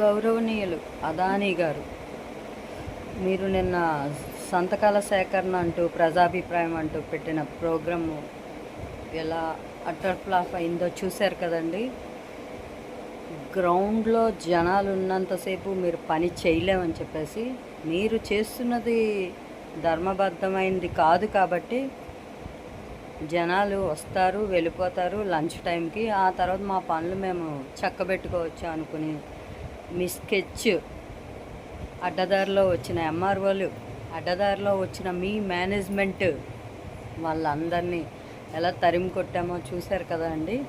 గౌరవనీయులు అదానీ గారు. మీరు నిన్న సంతకాల సేకరణ అంటూ ప్రజాభిప్రాయం అంటూ పెట్టిన ప్రోగ్రాము ఎలా అటర్ ఫ్లాప్ అయిందో చూశారు కదండి. గ్రౌండ్లో జనాలు ఉన్నంతసేపు మీరు పని చేయలేమని చెప్పేసి మీరు చేస్తున్నది ధర్మబద్ధమైనది కాదు కాబట్టి జనాలు వస్తారు వెళ్ళిపోతారు లంచ్ టైంకి. ఆ తర్వాత మా పనులు మేము చక్కబెట్టుకోవచ్చు అనుకుని మీ స్కెచ్ అడ్డదారిలో వచ్చిన ఎంఆర్ఓలు అడ్డదారిలో వచ్చిన మీ మేనేజ్మెంట్ వాళ్ళందరినీ ఎలా తరిమి కొట్టామో చూశారు కదా అండి.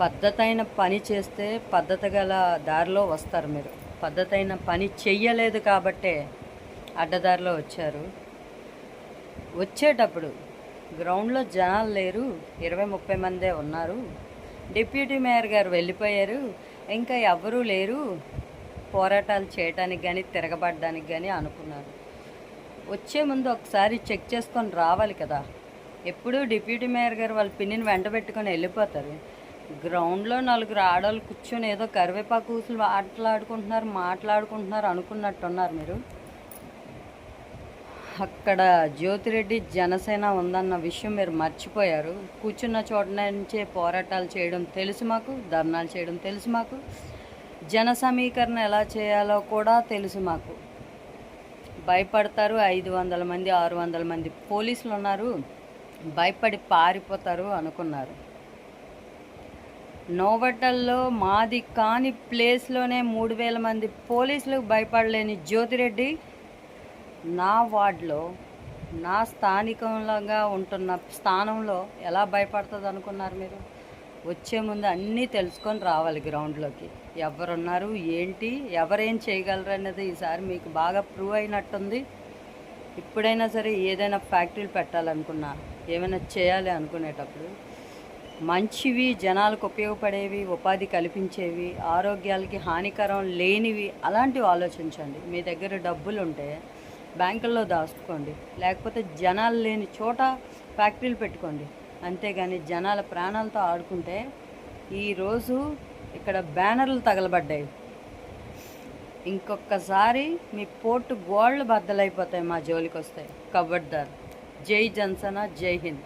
పద్ధతైన పని చేస్తే పద్ధతి గల దారిలో వస్తారు మీరు. పద్ధతైన పని చెయ్యలేదు కాబట్టే అడ్డదారిలో వచ్చారు. వచ్చేటప్పుడు గ్రౌండ్లో జనాలు లేరు. ఇరవై ముప్పై మందే ఉన్నారు. డిప్యూటీ మేయర్ గారు వెళ్ళిపోయారు. ఇంకా ఎవరూ లేరు. పోరాటాలు చేయటానికి కానీ తిరగబడడానికి కానీ అనుకున్నారు. వచ్చే ముందు ఒకసారి చెక్ చేసుకొని రావాలి కదా. ఎప్పుడూ డిప్యూటీ మేయర్ గారు వాళ్ళ పిన్నిని వెంటబెట్టుకొని వెళ్ళిపోతారు. గ్రౌండ్లో నలుగురు ఆడవాళ్ళు కూర్చొని ఏదో కరివేపాకు కూసులు ఆటలాడుకుంటున్నారు మాట్లాడుకుంటున్నారు అనుకున్నట్టున్నారు మీరు. అక్కడ జ్యోతిరెడ్డి జనసేన ఉందన్న విషయం మీరు మర్చిపోయారు. కూర్చున్న చోట నుంచే పోరాటాలు చేయడం తెలుసు మాకు ధర్నాలు చేయడం తెలుసు మాకు. జన సమీకరణ ఎలా చేయాలో కూడా తెలుసు మాకు. భయపడతారు ఐదు వందల మంది ఆరు వందల మంది పోలీసులు ఉన్నారు. భయపడి పారిపోతారు అనుకున్నారు. నోవటల్లో మాది కాని ప్లేస్లోనే మూడు వేల మంది పోలీసులకు భయపడలేని జ్యోతిరెడ్డి నా వార్డులో నా స్థానికంగా ఉంటున్న స్థానంలో ఎలా భయపడుతుంది అనుకున్నారు మీరు? వచ్చే ముందు అన్నీ తెలుసుకొని రావాలి గ్రౌండ్లోకి. ఎవరున్నారు ఏంటి ఎవరేం చేయగలరు అనేది ఈసారి మీకు బాగా ప్రూవ్ అయినట్టుంది. ఇప్పుడైనా సరే ఏదైనా ఫ్యాక్టరీలు పెట్టాలనుకున్నా ఏమైనా చేయాలి అనుకునేటప్పుడు మంచివి జనాలకు ఉపయోగపడేవి ఉపాధి కల్పించేవి ఆరోగ్యాలకి హానికరం లేనివి అలాంటివి ఆలోచించండి. మీ దగ్గర డబ్బులు ఉంటే బ్యాంకుల్లో దాచుకోండి. లేకపోతే జనాలు లేని చోట ఫ్యాక్టరీలు పెట్టుకోండి. అంతేగాని జనాల ప్రాణాలతో ఆడుకుంటే ఈరోజు ఇక్కడ బ్యానర్లు తగలబడ్డాయి. ఇంకొకసారి మీ పోర్టు గోళ్ళు బద్దలైపోతాయి మా జోలికి వస్తాయి కబడ్దార్. జై జన్సన జై హింద్.